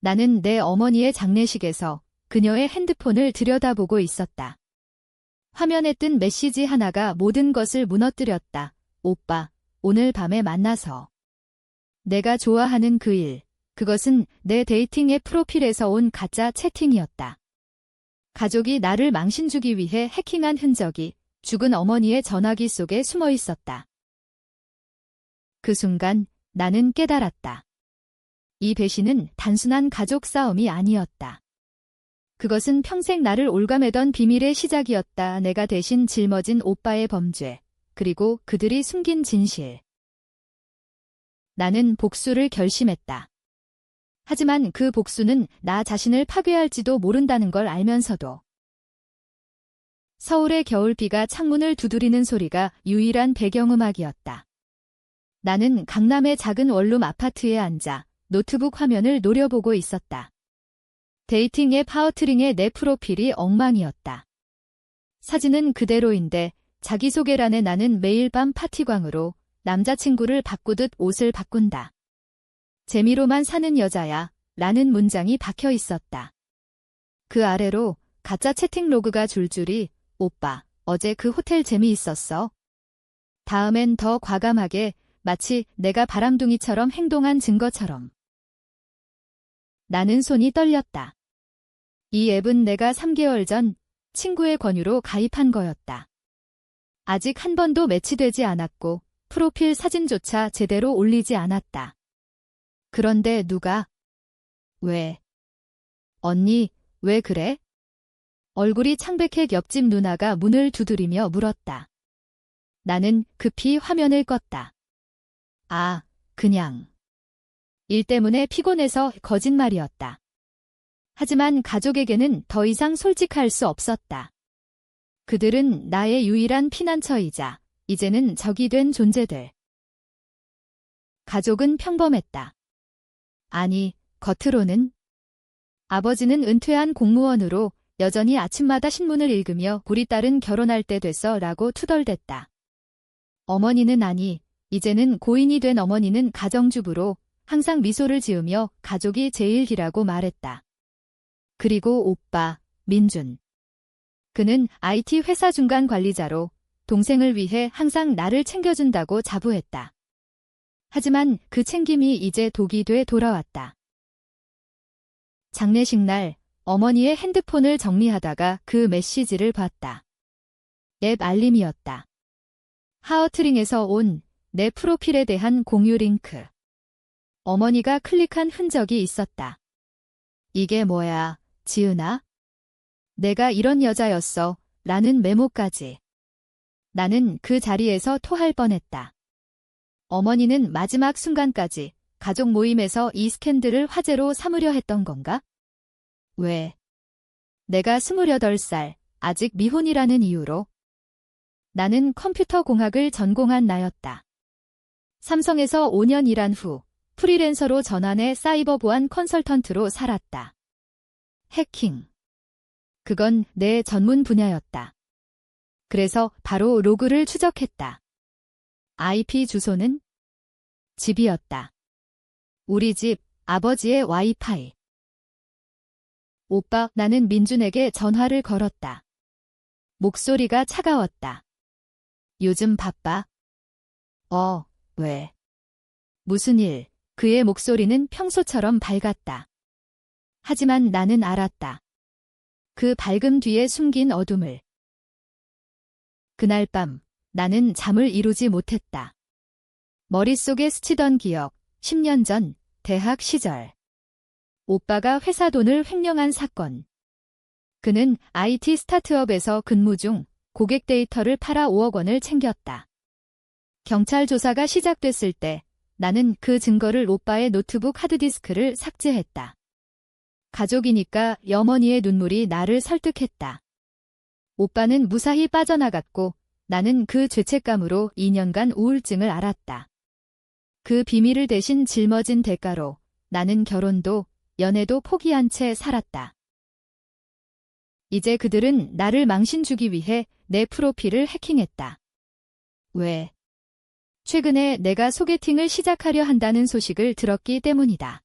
나는 내 어머니의 장례식에서 그녀의 핸드폰을 들여다보고 있었다. 화면에 뜬 메시지 하나가 모든 것을 무너뜨렸다. 오빠, 오늘 밤에 만나서. 내가 좋아하는 그 일, 그것은 내 데이팅 앱 프로필에서 온 가짜 채팅이었다. 가족이 나를 망신 주기 위해 해킹한 흔적이 죽은 어머니의 전화기 속에 숨어 있었다. 그 순간 나는 깨달았다. 이 배신은 단순한 가족 싸움이 아니었다. 그것은 평생 나를 올가매던 비밀의 시작이었다. 내가 대신 짊어진 오빠의 범죄, 그리고 그들이 숨긴 진실. 나는 복수를 결심했다. 하지만 그 복수는 나 자신을 파괴할지도 모른다는 걸 알면서도 서울의 겨울비가 창문을 두드리는 소리가 유일한 배경음악이었다. 나는 강남의 작은 원룸 아파트에 앉아 노트북 화면을 노려보고 있었다. 데이팅 앱 하우트링의 내 프로필이 엉망이었다. 사진은 그대로인데 자기소개란에 나는 매일 밤 파티광으로 남자친구를 바꾸듯 옷을 바꾼다. 재미로만 사는 여자야 라는 문장이 박혀 있었다. 그 아래로 가짜 채팅 로그가 줄줄이 오빠, 어제 그 호텔 재미있었어. 다음엔 더 과감하게 마치 내가 바람둥이처럼 행동한 증거처럼. 나는 손이 떨렸다. 이 앱은 내가 3개월 전 친구의 권유로 가입한 거였다. 아직 한 번도 매치되지 않았고 프로필 사진조차 제대로 올리지 않았다. 그런데 누가? 왜? 언니, 왜 그래? 얼굴이 창백해 옆집 누나가 문을 두드리며 물었다. 나는 급히 화면을 껐다. 아, 그냥. 일 때문에 피곤해서 거짓말이었다. 하지만 가족에게는 더 이상 솔직할 수 없었다. 그들은 나의 유일한 피난처이자 이제는 적이 된 존재들. 가족은 평범했다. 아니, 겉으로는. 아버지는 은퇴한 공무원으로 여전히 아침마다 신문을 읽으며 우리 딸은 결혼할 때 됐어 라고 투덜댔다. 어머니는 아니, 이제는 고인이 된 어머니는 가정주부로 항상 미소를 지으며 가족이 제일기라고 말했다. 그리고 오빠, 민준. 그는 IT 회사 중간 관리자로 동생을 위해 항상 나를 챙겨준다고 자부했다. 하지만 그 챙김이 이제 독이 돼 돌아왔다. 장례식 날 어머니의 핸드폰을 정리하다가 그 메시지를 봤다. 앱 알림이었다. 하어트링에서 온 내 프로필에 대한 공유 링크. 어머니가 클릭한 흔적이 있었다. 이게 뭐야, 지은아? 내가 이런 여자였어. 라는 메모까지. 나는 그 자리에서 토할 뻔했다. 어머니는 마지막 순간까지 가족 모임에서 이 스캔들을 화제로 삼으려 했던 건가? 왜? 내가 28살, 아직 미혼이라는 이유로? 나는 컴퓨터 공학을 전공한 나였다. 삼성에서 5년 일한 후 프리랜서로 전환해 사이버 보안 컨설턴트로 살았다. 해킹. 그건 내 전문 분야였다. 그래서 바로 로그를 추적했다. IP 주소는 집이었다. 우리 집 아버지의 와이파이. 오빠, 나는 민준에게 전화를 걸었다. 목소리가 차가웠다. 요즘 바빠? 어, 왜? 무슨 일? 그의 목소리는 평소처럼 밝았다. 하지만 나는 알았다. 그 밝음 뒤에 숨긴 어둠을. 그날 밤, 나는 잠을 이루지 못했다. 머릿속에 스치던 기억, 10년 전, 대학 시절. 오빠가 회사 돈을 횡령한 사건. 그는 IT 스타트업에서 근무 중 고객 데이터를 팔아 5억 원을 챙겼다. 경찰 조사가 시작됐을 때 나는 그 증거를 오빠의 노트북 하드디스크를 삭제했다. 가족이니까 여머니의 눈물이 나를 설득했다. 오빠는 무사히 빠져나갔고 나는 그 죄책감으로 2년간 우울증을 앓았다. 그 비밀을 대신 짊어진 대가로 나는 결혼도 연애도 포기한 채 살았다. 이제 그들은 나를 망신 주기 위해 내 프로필을 해킹했다. 왜? 최근에 내가 소개팅을 시작하려 한다는 소식을 들었기 때문이다.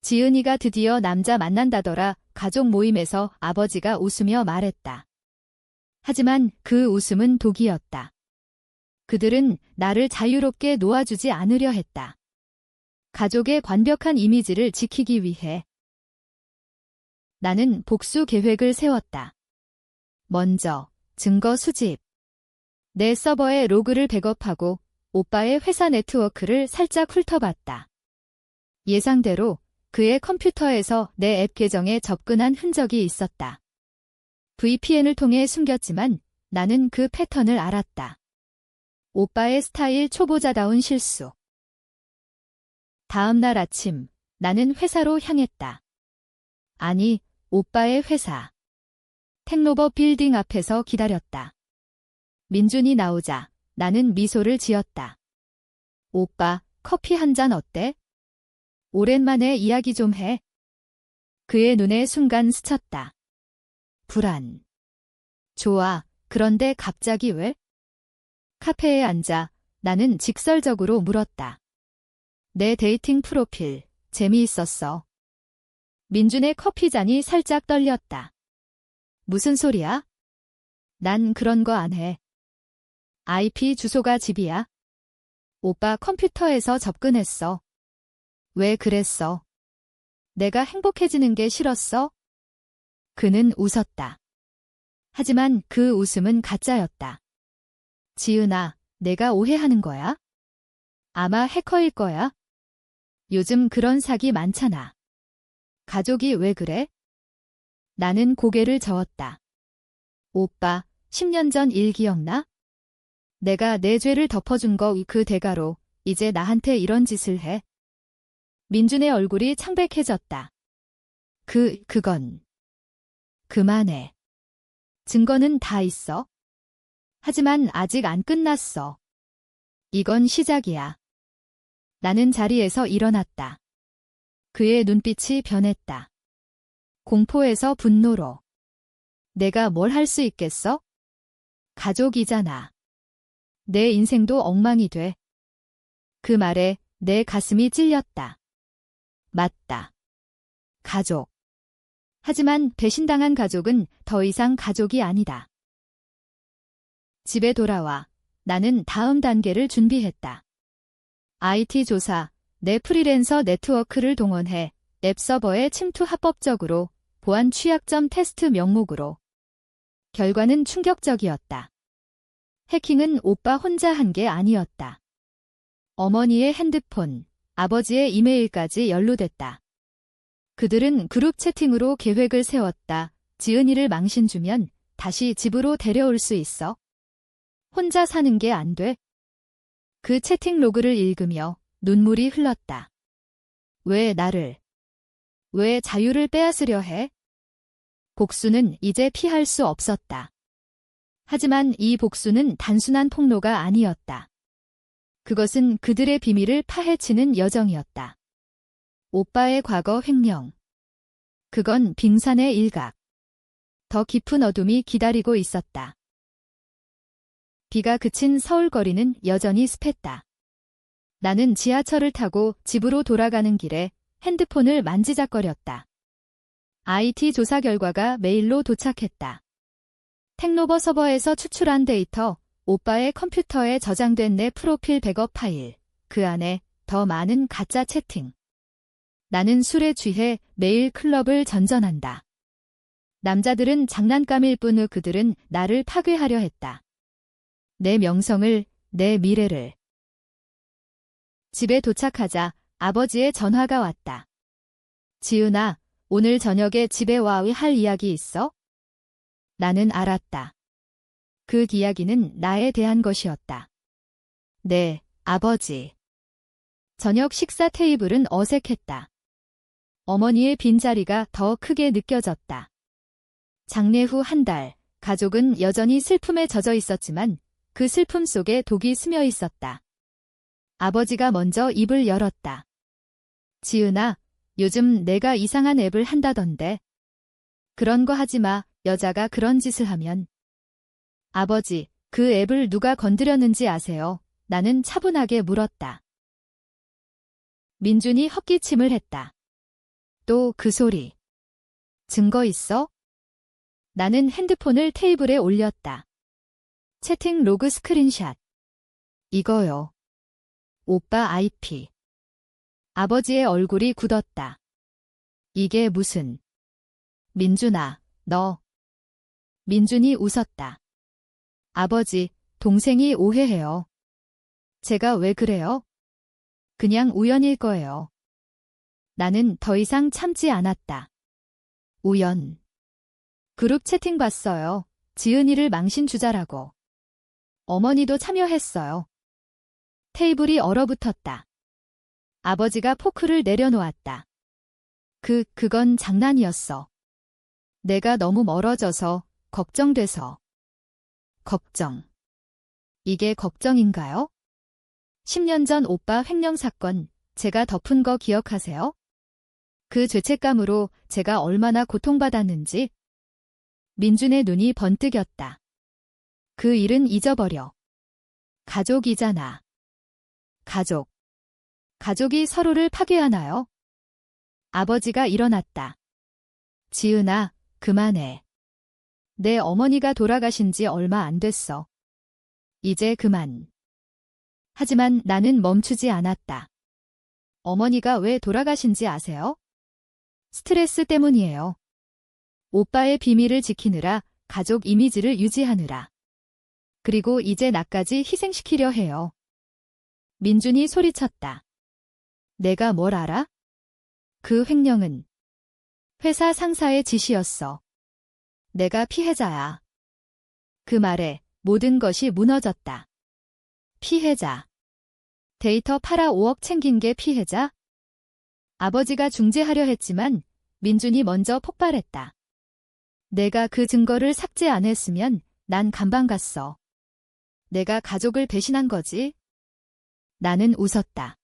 지은이가 드디어 남자 만난다더라 가족 모임에서 아버지가 웃으며 말했다. 하지만 그 웃음은 독이었다. 그들은 나를 자유롭게 놓아주지 않으려 했다. 가족의 완벽한 이미지를 지키기 위해 나는 복수 계획을 세웠다. 먼저 증거 수집. 내 서버에 로그를 백업하고 오빠의 회사 네트워크를 살짝 훑어봤다. 예상대로 그의 컴퓨터에서 내 앱 계정에 접근한 흔적이 있었다. VPN을 통해 숨겼지만 나는 그 패턴을 알았다. 오빠의 스타일 초보자다운 실수. 다음 날 아침 나는 회사로 향했다. 아니, 오빠의 회사. 택노버 빌딩 앞에서 기다렸다. 민준이 나오자 나는 미소를 지었다. 오빠, 커피 한 잔 어때? 오랜만에 이야기 좀 해. 그의 눈에 순간 스쳤다. 불안. 좋아, 그런데 갑자기 왜? 카페에 앉아 나는 직설적으로 물었다. 내 데이팅 프로필, 재미있었어. 민준의 커피잔이 살짝 떨렸다. 무슨 소리야? 난 그런 거 안 해. IP 주소가 집이야. 오빠 컴퓨터에서 접근했어. 왜 그랬어? 내가 행복해지는 게 싫었어? 그는 웃었다. 하지만 그 웃음은 가짜였다. 지은아, 내가 오해하는 거야? 아마 해커일 거야. 요즘 그런 사기 많잖아. 가족이 왜 그래? 나는 고개를 저었다. 오빠, 10년 전 일 기억나? 내가 내 죄를 덮어준 거 그 대가로 이제 나한테 이런 짓을 해. 민준의 얼굴이 창백해졌다. 그, 그건. 그만해. 증거는 다 있어. 하지만 아직 안 끝났어. 이건 시작이야. 나는 자리에서 일어났다. 그의 눈빛이 변했다. 공포에서 분노로. 내가 뭘 할 수 있겠어? 가족이잖아. 내 인생도 엉망이 돼. 그 말에 내 가슴이 찔렸다. 맞다. 가족. 하지만 배신당한 가족은 더 이상 가족이 아니다. 집에 돌아와 나는 다음 단계를 준비했다. IT 조사, 내 프리랜서 네트워크를 동원해 앱 서버에 침투 합법적으로 보안 취약점 테스트 명목으로. 결과는 충격적이었다. 해킹은 오빠 혼자 한 게 아니었다. 어머니의 핸드폰, 아버지의 이메일까지 연루됐다. 그들은 그룹 채팅으로 계획을 세웠다. 지은이를 망신 주면 다시 집으로 데려올 수 있어. 혼자 사는 게 안 돼. 그 채팅 로그를 읽으며 눈물이 흘렀다. 왜 나를, 왜 자유를 빼앗으려 해? 복수는 이제 피할 수 없었다. 하지만 이 복수는 단순한 폭로가 아니었다. 그것은 그들의 비밀을 파헤치는 여정이었다. 오빠의 과거 횡령. 그건 빙산의 일각. 더 깊은 어둠이 기다리고 있었다. 비가 그친 서울 거리는 여전히 습했다. 나는 지하철을 타고 집으로 돌아가는 길에 핸드폰을 만지작거렸다. IT 조사 결과가 메일로 도착했다. 택노버 서버에서 추출한 데이터, 오빠의 컴퓨터에 저장된 내 프로필 백업 파일, 그 안에 더 많은 가짜 채팅. 나는 술에 취해 매일 클럽을 전전한다. 남자들은 장난감일 뿐후 그들은 나를 파괴하려 했다. 내 명성을, 내 미래를. 집에 도착하자 아버지의 전화가 왔다. 지은아, 오늘 저녁에 집에 와야 할 이야기 있어? 나는 알았다. 그 이야기는 나에 대한 것이었다. 네, 아버지. 저녁 식사 테이블은 어색했다. 어머니의 빈자리가 더 크게 느껴졌다. 장례 후 한 달, 가족은 여전히 슬픔에 젖어 있었지만 그 슬픔 속에 독이 스며 있었다. 아버지가 먼저 입을 열었다. 지은아, 요즘 내가 이상한 앱을 한다던데. 그런 거 하지 마, 여자가 그런 짓을 하면. 아버지, 그 앱을 누가 건드렸는지 아세요? 나는 차분하게 물었다. 민준이 헛기침을 했다. 또 그 소리. 증거 있어? 나는 핸드폰을 테이블에 올렸다. 채팅 로그 스크린샷. 이거요. 오빠 IP. 아버지의 얼굴이 굳었다. 이게 무슨. 민준아, 너. 민준이 웃었다. 아버지, 동생이 오해해요. 제가 왜 그래요? 그냥 우연일 거예요. 나는 더 이상 참지 않았다. 우연. 그룹 채팅 봤어요. 지은이를 망신 주자라고. 어머니도 참여했어요. 테이블이 얼어붙었다. 아버지가 포크를 내려놓았다. 그, 그건 장난이었어. 내가 너무 멀어져서, 걱정돼서. 걱정. 이게 걱정인가요? 10년 전 오빠 횡령 사건, 제가 덮은 거 기억하세요? 그 죄책감으로 제가 얼마나 고통받았는지. 민준의 눈이 번뜩였다. 그 일은 잊어버려. 가족이잖아. 가족. 가족이 서로를 파괴하나요? 아버지가 일어났다. 지은아, 그만해. 내 어머니가 돌아가신 지 얼마 안 됐어. 이제 그만. 하지만 나는 멈추지 않았다. 어머니가 왜 돌아가신지 아세요? 스트레스 때문이에요. 오빠의 비밀을 지키느라 가족 이미지를 유지하느라. 그리고 이제 나까지 희생시키려 해요. 민준이 소리쳤다. 내가 뭘 알아? 그 횡령은 회사 상사의 지시였어. 내가 피해자야. 그 말에 모든 것이 무너졌다. 피해자. 데이터 팔아 5억 챙긴 게 피해자? 아버지가 중재하려 했지만 민준이 먼저 폭발했다. 내가 그 증거를 삭제 안 했으면 난 감방 갔어. 내가 가족을 배신한 거지? 나는 웃었다.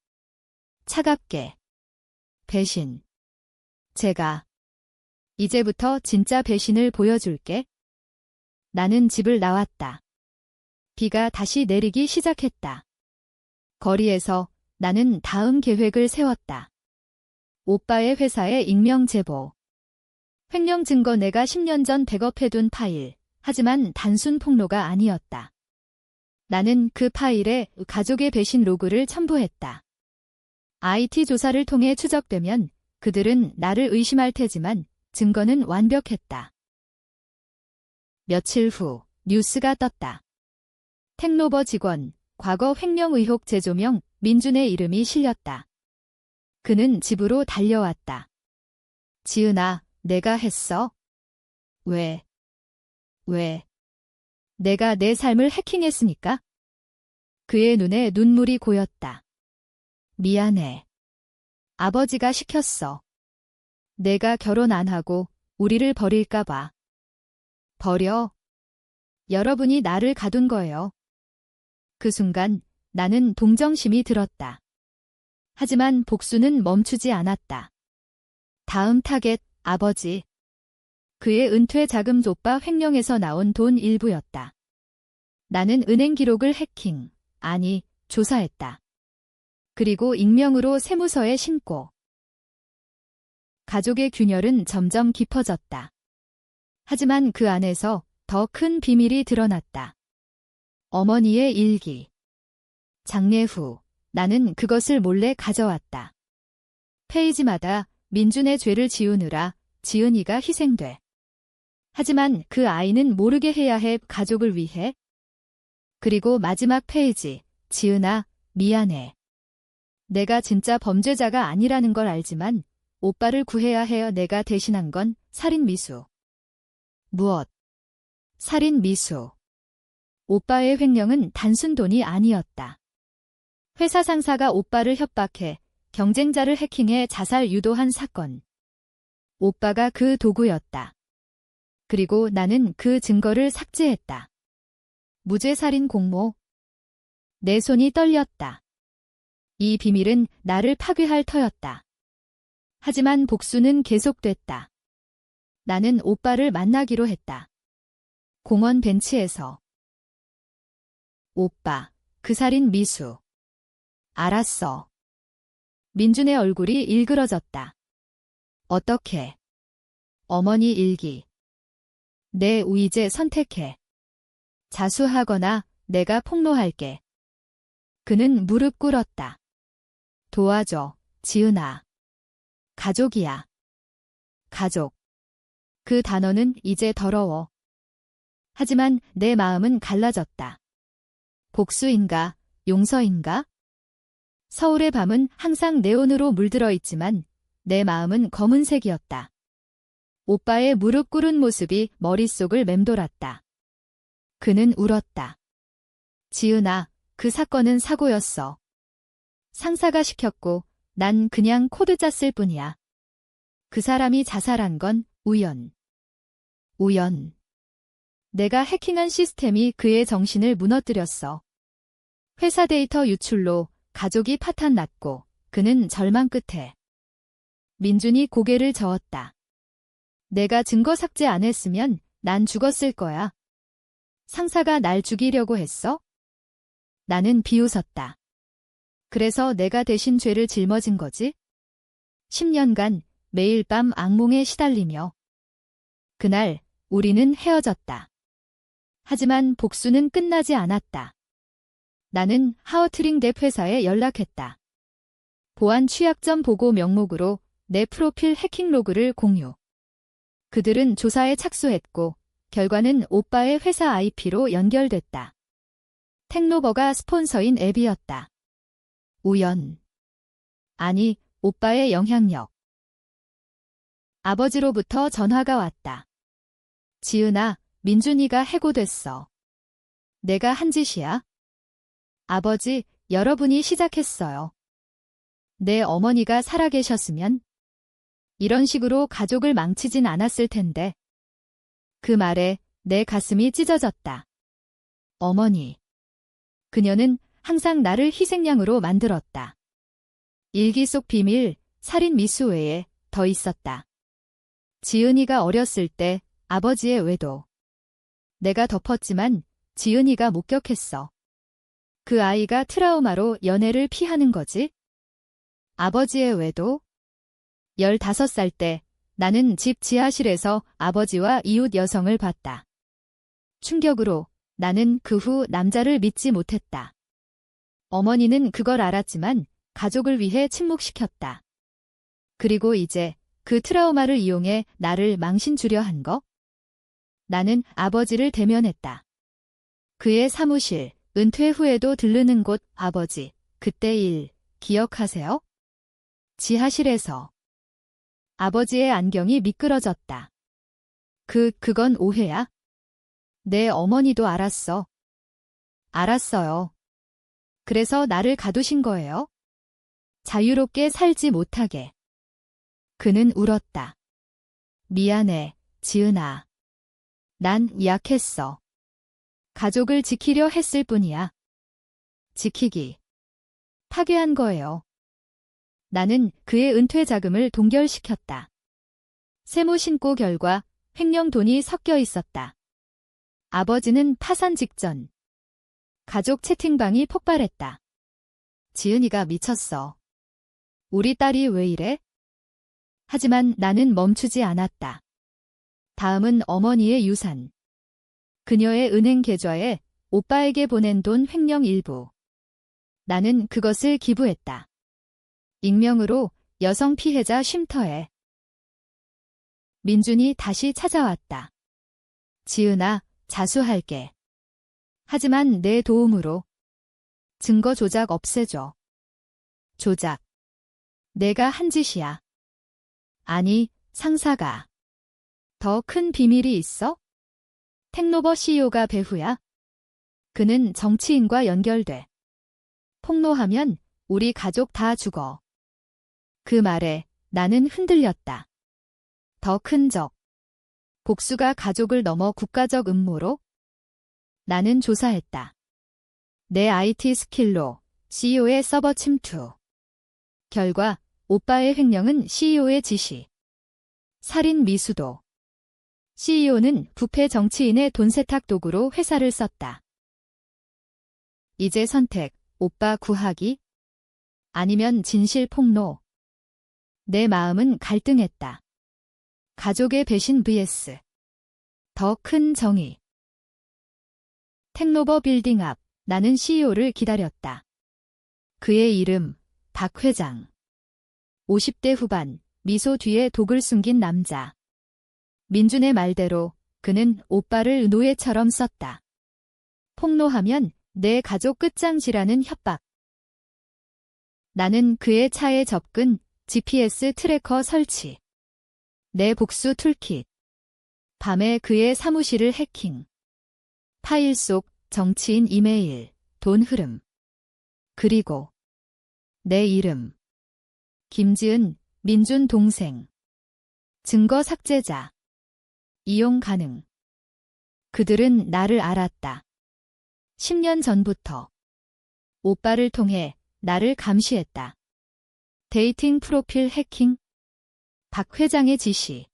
차갑게. 배신. 제가 이제부터 진짜 배신을 보여줄게. 나는 집을 나왔다. 비가 다시 내리기 시작했다. 거리에서 나는 다음 계획을 세웠다. 오빠의 회사에 익명 제보. 횡령 증거 내가 10년 전 백업해둔 파일. 하지만 단순 폭로가 아니었다. 나는 그 파일에 가족의 배신 로그를 첨부했다. IT 조사를 통해 추적되면 그들은 나를 의심할 테지만 증거는 완벽했다. 며칠 후 뉴스가 떴다. 택노버 직원, 과거 횡령 의혹 재조명 민준의 이름이 실렸다. 그는 집으로 달려왔다. 지은아, 내가 했어? 왜? 왜? 내가 내 삶을 해킹했으니까? 그의 눈에 눈물이 고였다. 미안해. 아버지가 시켰어. 내가 결혼 안 하고 우리를 버릴까 봐. 버려. 여러분이 나를 가둔 거예요. 그 순간 나는 동정심이 들었다. 하지만 복수는 멈추지 않았다. 다음 타겟, 아버지. 그의 은퇴 자금 조빠 횡령에서 나온 돈 일부였다. 나는 은행 기록을 해킹, 아니, 조사했다. 그리고 익명으로 세무서에 신고. 가족의 균열은 점점 깊어졌다. 하지만 그 안에서 더 큰 비밀이 드러났다. 어머니의 일기. 장례 후 나는 그것을 몰래 가져왔다. 페이지마다 민준의 죄를 지우느라 지은이가 희생돼. 하지만 그 아이는 모르게 해야 해 가족을 위해. 그리고 마지막 페이지, 지은아, 미안해. 내가 진짜 범죄자가 아니라는 걸 알지만 오빠를 구해야 해요. 내가 대신한 건 살인 미수. 무엇? 살인 미수. 오빠의 횡령은 단순 돈이 아니었다. 회사 상사가 오빠를 협박해 경쟁자를 해킹해 자살 유도한 사건. 오빠가 그 도구였다. 그리고 나는 그 증거를 삭제했다. 무죄살인 공모. 내 손이 떨렸다. 이 비밀은 나를 파괴할 터였다. 하지만 복수는 계속됐다. 나는 오빠를 만나기로 했다. 공원 벤치에서. 오빠, 그 살인 미수. 알았어. 민준의 얼굴이 일그러졌다. 어떻게? 어머니 일기. 내 우이제 선택해. 자수하거나 내가 폭로할게. 그는 무릎 꿇었다. 도와줘, 지은아. 가족이야. 가족. 그 단어는 이제 더러워. 하지만 내 마음은 갈라졌다. 복수인가, 용서인가? 서울의 밤은 항상 네온으로 물들어 있지만 내 마음은 검은색이었다. 오빠의 무릎 꿇은 모습이 머릿속을 맴돌았다. 그는 울었다. 지은아, 그 사건은 사고였어. 상사가 시켰고 난 그냥 코드 짰을 뿐이야. 그 사람이 자살한 건 우연. 우연. 내가 해킹한 시스템이 그의 정신을 무너뜨렸어. 회사 데이터 유출로 가족이 파탄 났고 그는 절망 끝에 민준이 고개를 저었다. 내가 증거 삭제 안 했으면 난 죽었을 거야. 상사가 날 죽이려고 했어? 나는 비웃었다. 그래서 내가 대신 죄를 짊어진 거지? 10년간 매일 밤 악몽에 시달리며. 그날 우리는 헤어졌다. 하지만 복수는 끝나지 않았다. 나는 하워트링 랩 회사에 연락했다. 보안 취약점 보고 명목으로 내 프로필 해킹 로그를 공유. 그들은 조사에 착수했고 결과는 오빠의 회사 IP로 연결됐다. 택노버가 스폰서인 앱이었다. 우연. 아니, 오빠의 영향력. 아버지로부터 전화가 왔다. 지은아, 민준이가 해고됐어. 내가 한 짓이야? 아버지, 여러분이 시작했어요. 내 어머니가 살아계셨으면 이런 식으로 가족을 망치진 않았을 텐데. 그 말에 내 가슴이 찢어졌다. 어머니. 그녀는 항상 나를 희생양으로 만들었다. 일기 속 비밀, 살인 미수 외에 더 있었다. 지은이가 어렸을 때 아버지의 외도. 내가 덮었지만 지은이가 목격했어. 그 아이가 트라우마로 연애를 피하는 거지? 아버지의 외도? 15살 때 나는 집 지하실에서 아버지와 이웃 여성을 봤다. 충격으로 나는 그 후 남자를 믿지 못했다. 어머니는 그걸 알았지만 가족을 위해 침묵시켰다. 그리고 이제 그 트라우마를 이용해 나를 망신 주려 한 거? 나는 아버지를 대면했다. 그의 사무실, 은퇴 후에도 들르는 곳 아버지, 그때 일, 기억하세요? 지하실에서. 아버지의 안경이 미끄러졌다. 그, 그건 오해야? 내 어머니도 알았어. 알았어요. 그래서 나를 가두신 거예요? 자유롭게 살지 못하게. 그는 울었다. 미안해, 지은아. 난 약했어. 가족을 지키려 했을 뿐이야. 지키기. 파괴한 거예요. 나는 그의 은퇴 자금을 동결시켰다. 세무 신고 결과 횡령 돈이 섞여 있었다. 아버지는 파산 직전. 가족 채팅방이 폭발했다. 지은이가 미쳤어. 우리 딸이 왜 이래? 하지만 나는 멈추지 않았다. 다음은 어머니의 유산. 그녀의 은행 계좌에 오빠에게 보낸 돈 횡령 일부. 나는 그것을 기부했다. 익명으로 여성 피해자 쉼터에. 민준이 다시 찾아왔다. 지은아, 자수할게. 하지만 내 도움으로 증거 조작 없애줘. 조작. 내가 한 짓이야. 아니, 상사가. 더 큰 비밀이 있어? 택노버 CEO가 배후야? 그는 정치인과 연결돼. 폭로하면 우리 가족 다 죽어. 그 말에 나는 흔들렸다. 더 큰 적. 복수가 가족을 넘어 국가적 음모로? 나는 조사했다. 내 IT 스킬로 CEO의 서버 침투. 결과 오빠의 횡령은 CEO의 지시. 살인 미수도. CEO는 부패 정치인의 돈 세탁 도구로 회사를 썼다. 이제 선택, 오빠 구하기? 아니면 진실 폭로? 내 마음은 갈등했다. 가족의 배신 vs 더 큰 정의. 택노버 빌딩 앞 나는 CEO를 기다렸다. 그의 이름 박 회장. 50대 후반 미소 뒤에 독을 숨긴 남자. 민준의 말대로 그는 오빠를 노예처럼 썼다. 폭로하면 내 가족 끝장지라는 협박. 나는 그의 차에 접근, GPS 트래커 설치. 내 복수 툴킷. 밤에 그의 사무실을 해킹. 파일 속 정치인 이메일, 돈 흐름. 그리고 내 이름. 김지은, 민준 동생. 증거 삭제자. 이용 가능. 그들은 나를 알았다. 10년 전부터. 오빠를 통해 나를 감시했다. 데이팅 프로필 해킹. 박 회장의 지시.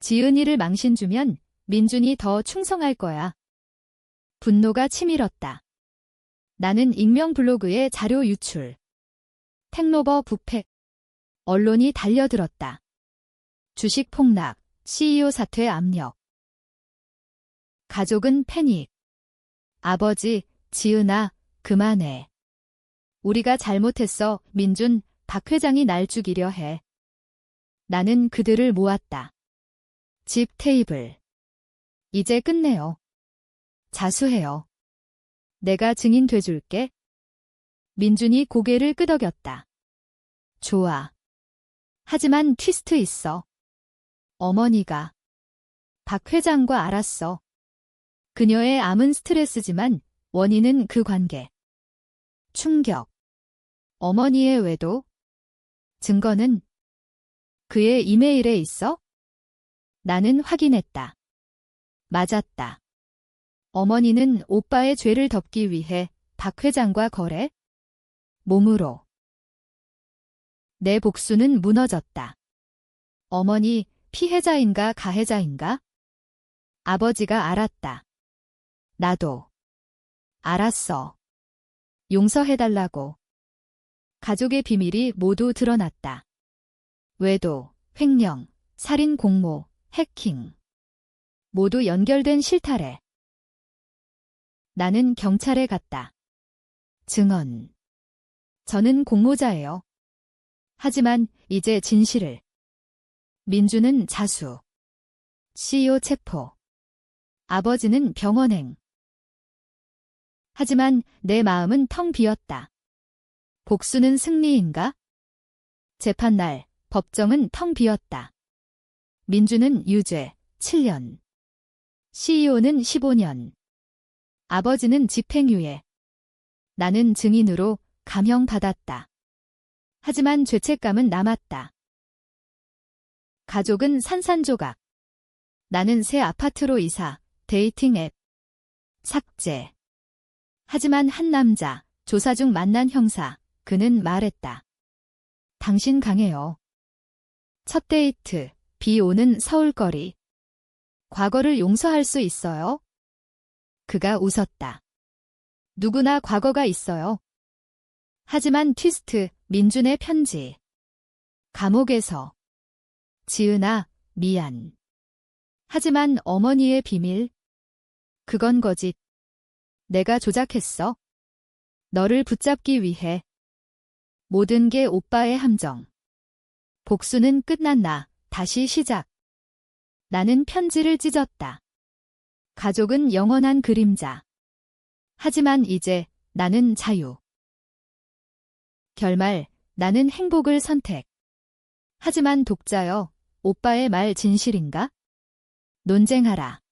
지은이를 망신 주면 민준이 더 충성할 거야. 분노가 치밀었다. 나는 익명 블로그에 자료 유출. 택노버 부패. 언론이 달려들었다. 주식 폭락, CEO 사퇴 압력. 가족은 패닉. 아버지, 지은아, 그만해. 우리가 잘못했어, 민준, 박 회장이 날 죽이려 해. 나는 그들을 모았다. 집 테이블. 이제 끝내요. 자수해요. 내가 증인 돼줄게. 민준이 고개를 끄덕였다. 좋아. 하지만 트위스트 있어. 어머니가 박 회장과 알았어. 그녀의 암은 스트레스지만 원인은 그 관계. 충격. 어머니의 외도. 증거는 그의 이메일에 있어? 나는 확인했다. 맞았다. 어머니는 오빠의 죄를 덮기 위해 박 회장과 거래? 몸으로. 내 복수는 무너졌다. 어머니, 피해자인가 가해자인가? 아버지가 알았다. 나도. 알았어. 용서해달라고. 가족의 비밀이 모두 드러났다. 외도, 횡령, 살인 공모, 해킹. 모두 연결된 실타래. 나는 경찰에 갔다. 증언. 저는 공모자예요. 하지만 이제 진실을. 민주는 자수. CEO 체포. 아버지는 병원행. 하지만 내 마음은 텅 비었다. 복수는 승리인가? 재판날, 법정은 텅 비었다. 민주는 유죄, 7년. CEO는 15년. 아버지는 집행유예. 나는 증인으로 감형받았다. 하지만 죄책감은 남았다. 가족은 산산조각. 나는 새 아파트로 이사, 데이팅 앱. 삭제. 하지만 한 남자, 조사 중 만난 형사, 그는 말했다. 당신 강해요. 첫 데이트, 비 오는 서울거리. 과거를 용서할 수 있어요? 그가 웃었다. 누구나 과거가 있어요. 하지만 트위스트, 민준의 편지. 감옥에서. 지은아, 미안. 하지만 어머니의 비밀. 그건 거짓. 내가 조작했어. 너를 붙잡기 위해. 모든 게 오빠의 함정. 복수는 끝났나, 다시 시작. 나는 편지를 찢었다. 가족은 영원한 그림자. 하지만 이제 나는 자유. 결말, 나는 행복을 선택. 하지만 독자여, 오빠의 말 진실인가? 논쟁하라.